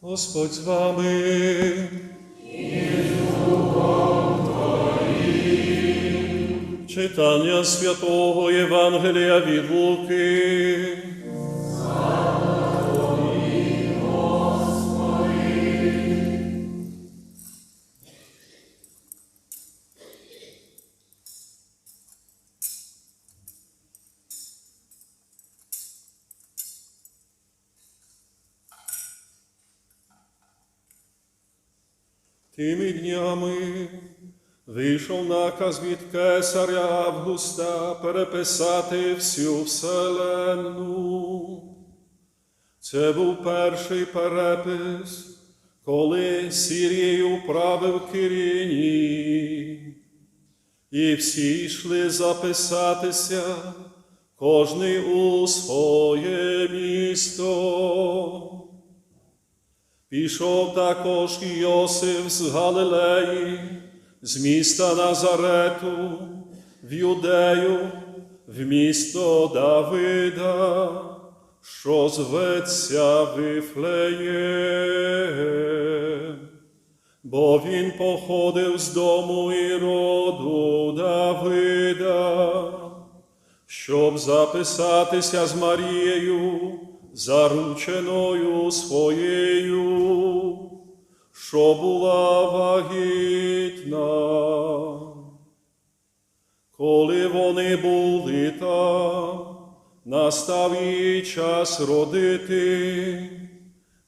Господь з вами. Читання святого Євангелія від Луки. Тими днями вийшов наказ від кесаря Августа переписати всю вселенну. Це був перший перепис, коли Сірією правив Кириній. І всі йшли записатися, кожний у своє місто. Пішов також Йосиф з Галилеї, з міста Назарету, в Юдею, в місто Давида, що зветься Вифлеєм. Бо він походив з дому і роду Давида, щоб записатися з Марією, зарученою своєю, що була вагітна. Коли вони були там, настав її час родити,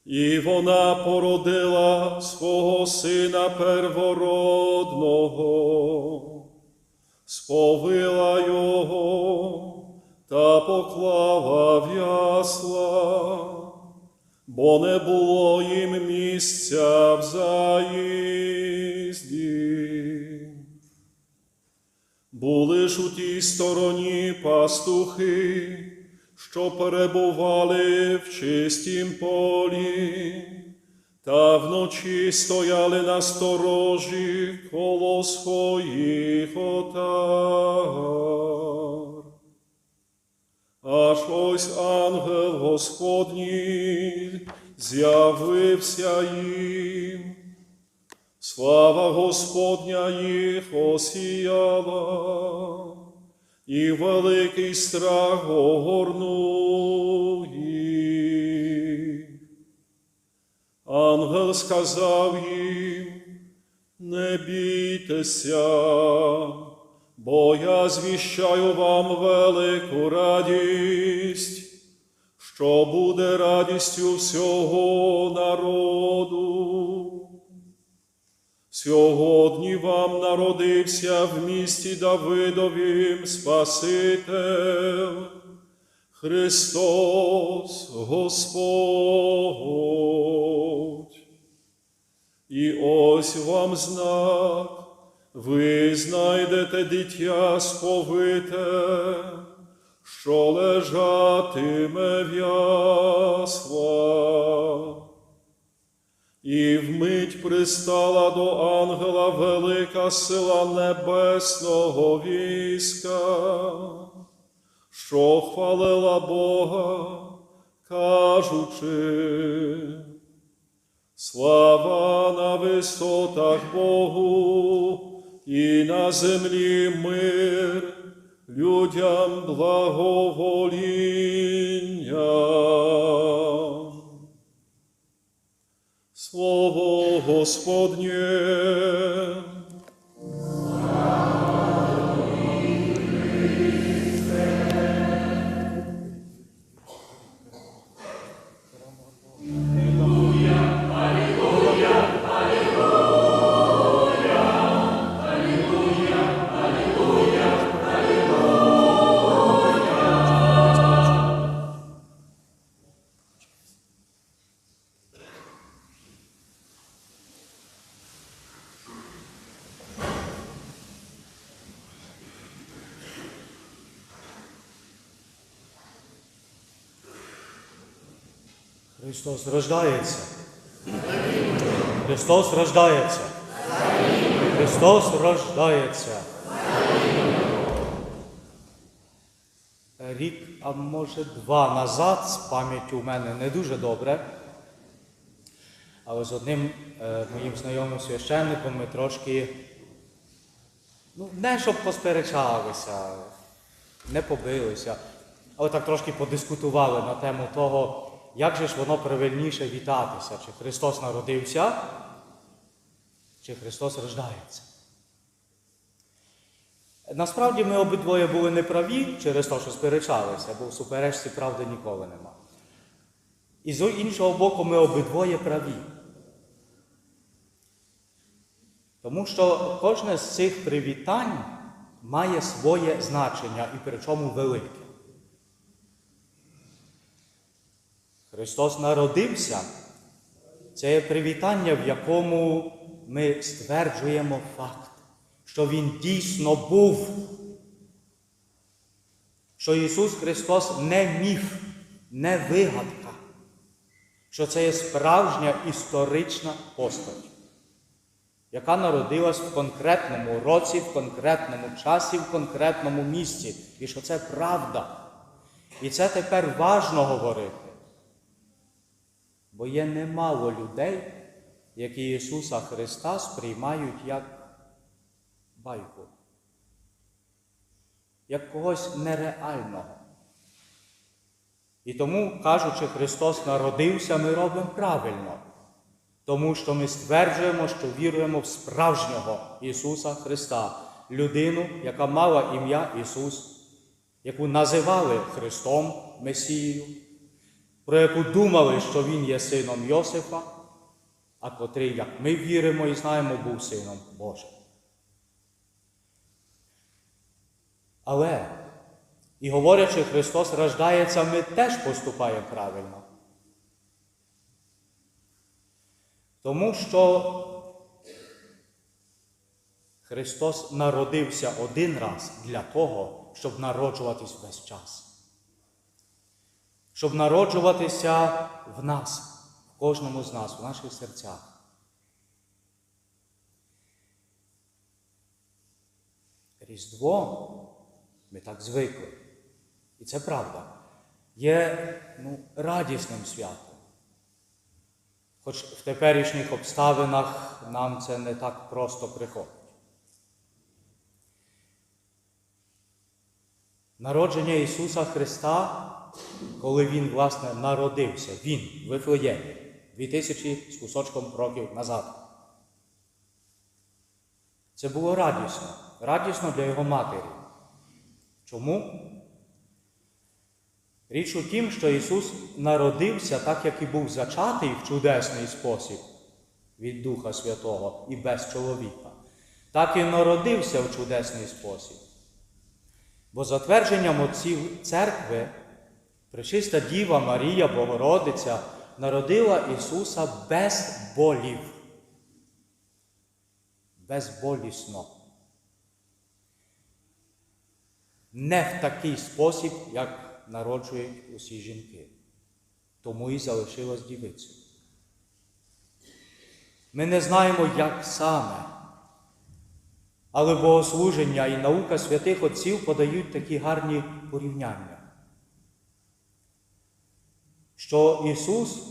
і вона породила свого сина первородного, сповила його та поклала в ясла, бо не було їм місця в заїзді. Були ж у тій стороні пастухи, що перебували в чистім полі, та вночі стояли на сторожі коло своїх отар. Аж ось ангел Господній з'явився їм. Слава Господня їх осіяла, і великий страх огорнув їх. Ангел сказав їм, не бійтеся, бо я звіщаю вам велику радість, що буде радістю всього народу. Сьогодні вам народився в місті Давидовім Спаситель, Христос Господь. І ось вам знак, ви знайдете дитя сповите, що лежатиме в яслах. І вмить пристала до ангела велика сила небесного війська, що хвалила Бога, кажучи, слава на висотах Богу і на землі мир людям благовоління. Слово Господнє. Христос рождається. Христос рождається. Христос рождається. Рік, а може два назад, з пам'яттю у мене не дуже добре. Але з одним е, моїм знайомим священником ми трошки, ну, не щоб посперечалися, не побилися, але так трошки подискутували на тему того, як же ж воно правильніше вітатися, чи Христос народився, чи Христос рождається. Насправді ми обидвоє були неправі через те, що сперечалися, бо в суперечці правди ніколи нема. І з іншого боку, ми обидвоє праві. Тому що кожне з цих привітань має своє значення і причому велике. Христос народився. Це є привітання, в якому ми стверджуємо факт, що Він дійсно був, що Ісус Христос не міф, не вигадка, що це є справжня історична постать, яка народилась в конкретному році, в конкретному часі, в конкретному місці, і що це правда. І це тепер важно говорити. Бо є немало людей, які Ісуса Христа сприймають як байку, як когось нереального. І тому, кажучи, Христос народився, ми робимо правильно, тому що ми стверджуємо, що віруємо в справжнього Ісуса Христа, людину, яка мала ім'я Ісус, яку називали Христом Месією про яку думали, що він є сином Йосифа, а котрий, як ми віримо і знаємо, був сином Божим. Але, і говорячи, Христос рождається, ми теж поступаємо правильно. Тому що Христос народився один раз для того, щоб народжуватись весь час щоб народжуватися в нас, в кожному з нас, в наших серцях. Різдво ми так звикли. І це правда. Є ну, радісним святом. Хоч в теперішніх обставинах нам це не так просто приходить. Народження Ісуса Христа коли він, власне, народився, він в Вифлеємі, 2000 з кусочком років назад. Це було радісно, радісно для його матері. Чому? Річ у тім, що Ісус народився так, як і був зачатий в чудесний спосіб від Духа Святого і без чоловіка, так і народився в чудесний спосіб. Бо затвердженням отців церкви Пречиста Діва Марія Богородиця народила Ісуса без болів, безболісно. Не в такий спосіб, як народжують усі жінки. Тому і залишилась дівицею. Ми не знаємо, як саме, але богослуження і наука святих Отців подають такі гарні порівняння що Ісус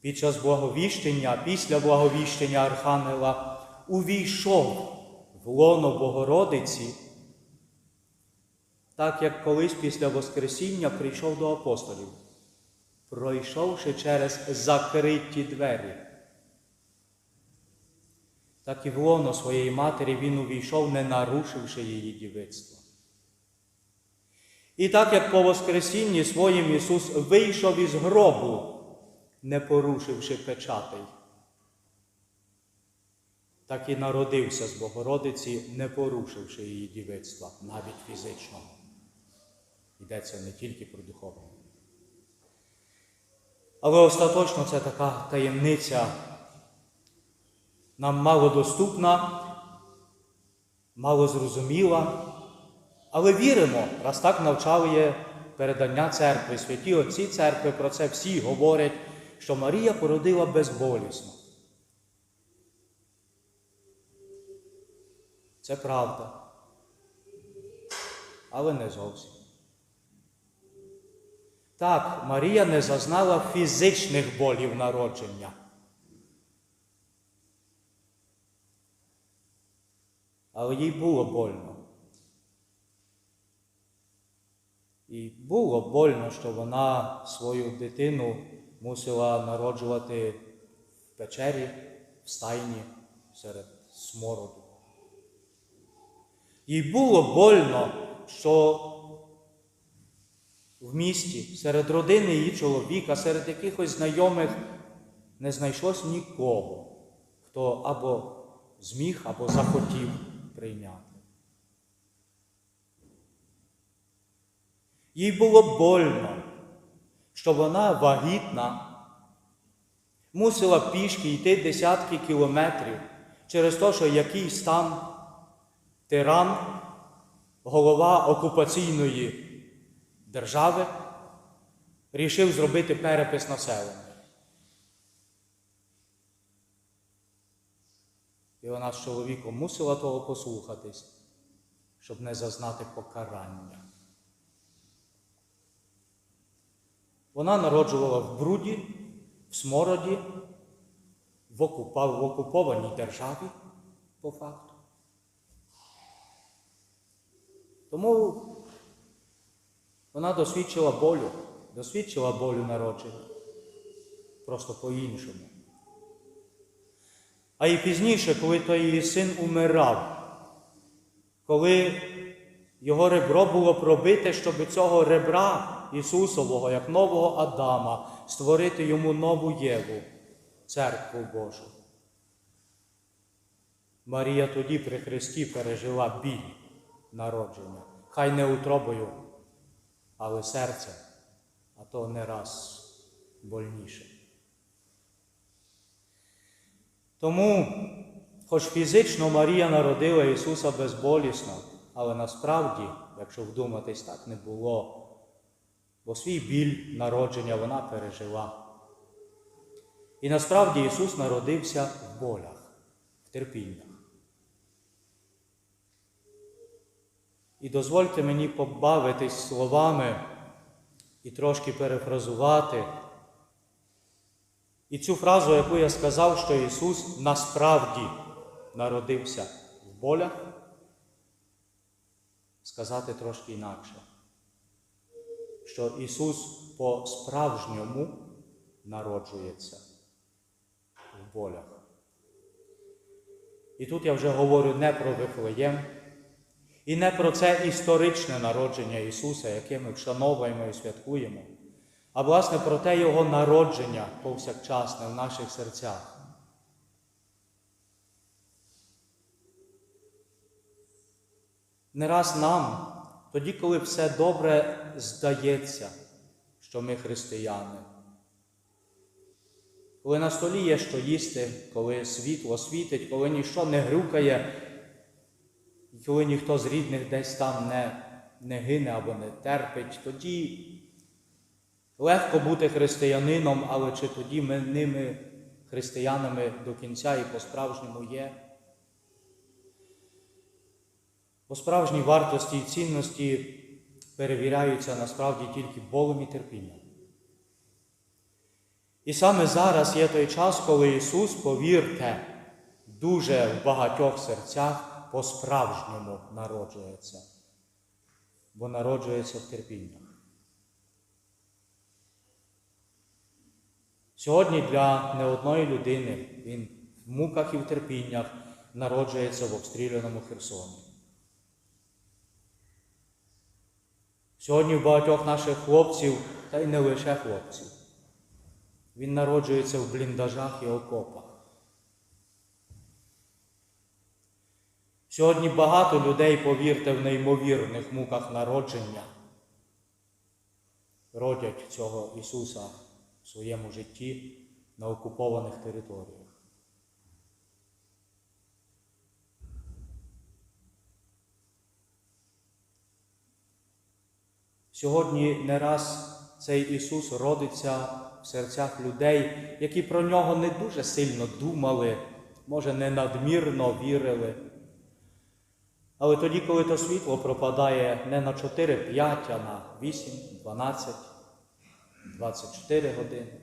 під час благовіщення, після благовіщення Архангела увійшов в лоно Богородиці, так як колись після Воскресіння прийшов до апостолів, пройшовши через закриті двері. Так і в лоно своєї матері він увійшов, не нарушивши її дівицтво. І так як по Воскресінні своїм Ісус вийшов із гробу, не порушивши печатей, так і народився з Богородиці, не порушивши її дівицтва, навіть фізичного. Йдеться не тільки про духовне. Але остаточно це така таємниця нам мало доступна, мало зрозуміла. Але віримо, раз так навчали передання церкви, святі Отці церкви про це всі говорять, що Марія породила безболісно. Це правда. Але не зовсім. Так, Марія не зазнала фізичних болів народження. Але їй було больно. Було больно, що вона свою дитину мусила народжувати в печері, в стайні серед смороду. Їй було больно, що в місті, серед родини її чоловіка, серед якихось знайомих не знайшлось нікого, хто або зміг, або захотів прийняти. Їй було больно, що вона вагітна, мусила пішки йти десятки кілометрів через те, що якийсь там тиран, голова окупаційної держави, рішив зробити перепис населення. І вона з чоловіком мусила того послухатись, щоб не зазнати покарання. Вона народжувала в бруді, в смороді, в, окупа... в окупованій державі по факту. Тому вона досвідчила болю, досвідчила болю народження. Просто по-іншому. А і пізніше, коли той її син умирав, коли його ребро було пробите, щоб цього ребра Ісусового, як нового Адама, створити йому нову Єву, церкву Божу. Марія тоді при Христі пережила біль народження, хай не утробою, але серце, а то не раз больніше. Тому, хоч фізично Марія народила Ісуса безболісно, але насправді, якщо вдуматись, так не було, бо свій біль народження вона пережила. І насправді Ісус народився в болях, в терпіннях. І дозвольте мені побавитись словами і трошки перефразувати. І цю фразу, яку я сказав, що Ісус насправді народився в болях, сказати трошки інакше, що Ісус по-справжньому народжується в болях. І тут я вже говорю не про Вифлеєм, і не про це історичне народження Ісуса, яке ми вшановуємо і святкуємо, а власне про те Його народження повсякчасне в наших серцях. Не раз нам, тоді, коли все добре здається, що ми християни, коли на столі є що їсти, коли світло світить, коли ніщо не грюкає, і коли ніхто з рідних десь там не, не гине або не терпить, тоді легко бути християнином, але чи тоді ми ними християнами до кінця і по-справжньому є? Бо справжні вартості і цінності перевіряються насправді тільки болем і терпінням. І саме зараз є той час, коли Ісус, повірте, дуже в багатьох серцях по-справжньому народжується, бо народжується в терпіннях. Сьогодні для не одної людини Він в муках і в терпіннях народжується в обстріляному Херсоні. Сьогодні в багатьох наших хлопців, та й не лише хлопців, він народжується в бліндажах і окопах. Сьогодні багато людей, повірте, в неймовірних муках народження родять цього Ісуса в своєму житті на окупованих територіях. Сьогодні не раз цей Ісус родиться в серцях людей, які про нього не дуже сильно думали, може, не надмірно вірили. Але тоді, коли то світло пропадає не на 4-5, а на 8, 12, 24 години.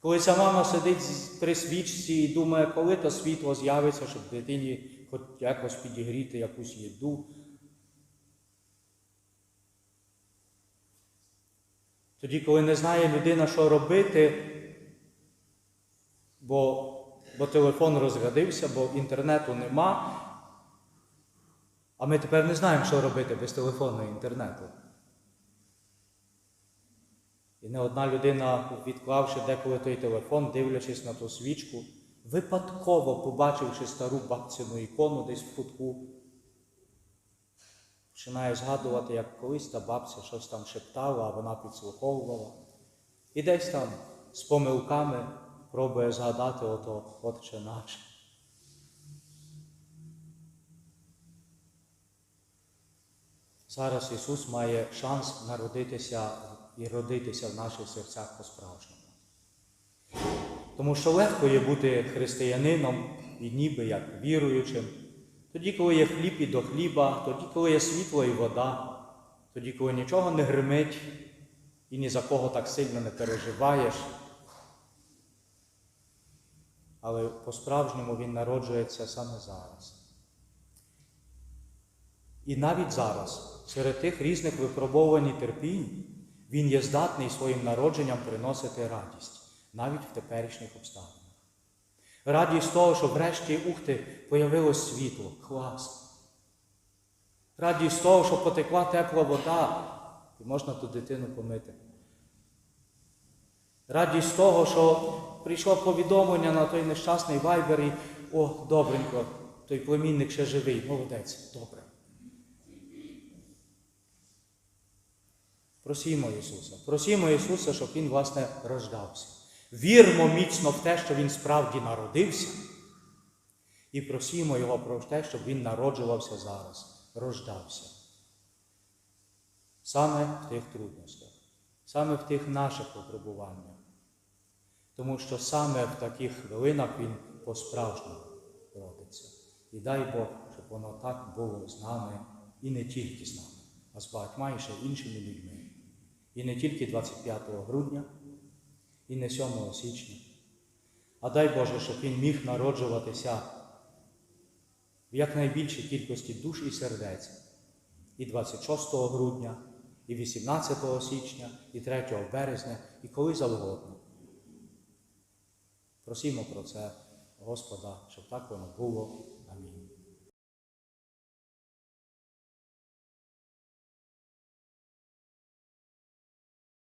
Коли ця мама сидить при свічці і думає, коли то світло з'явиться, щоб дитині хоч якось підігріти якусь їду. Тоді, коли не знає людина, що робити, бо, бо телефон розрядився, бо інтернету нема, а ми тепер не знаємо, що робити без телефону і інтернету. І не одна людина, відклавши деколи той телефон, дивлячись на ту свічку, випадково побачивши стару бабцину ікону десь в кутку, починає згадувати, як колись та бабця щось там шептала, а вона підслуховувала. І десь там з помилками пробує згадати ото Отче наш. Зараз Ісус має шанс народитися і родитися в наших серцях по-справжньому. Тому що легко є бути християнином і ніби як віруючим, тоді, коли є хліб і до хліба, тоді, коли є світло і вода, тоді, коли нічого не гримить і ні за кого так сильно не переживаєш. Але по-справжньому він народжується саме зараз. І навіть зараз, серед тих різних випробувань і терпінь, він є здатний своїм народженням приносити радість, навіть в теперішніх обставинах. Радість того, що врешті ухти появилось світло, клас. Радість того, що потекла тепла вода, і можна ту дитину помити. Радість того, що прийшло повідомлення на той нещасний вайбер і о, добренько, той племінник ще живий, молодець, добре. Просімо Ісуса, просімо Ісуса, щоб Він, власне, рождався. Вірмо міцно в те, що Він справді народився, і просімо Його про те, щоб Він народжувався зараз, рождався. Саме в тих трудностях, саме в тих наших випробуваннях. Тому що саме в таких хвилинах Він по-справжньому родиться. І дай Бог, щоб воно так було з нами і не тільки з нами, а з багатьма і ще іншими людьми. І не тільки 25 грудня, і не 7 січня. А дай Боже, щоб він міг народжуватися в якнайбільшій кількості душ і сердець. І 26 грудня, і 18 січня, і 3 березня, і коли завгодно. Просімо про це Господа, щоб так воно було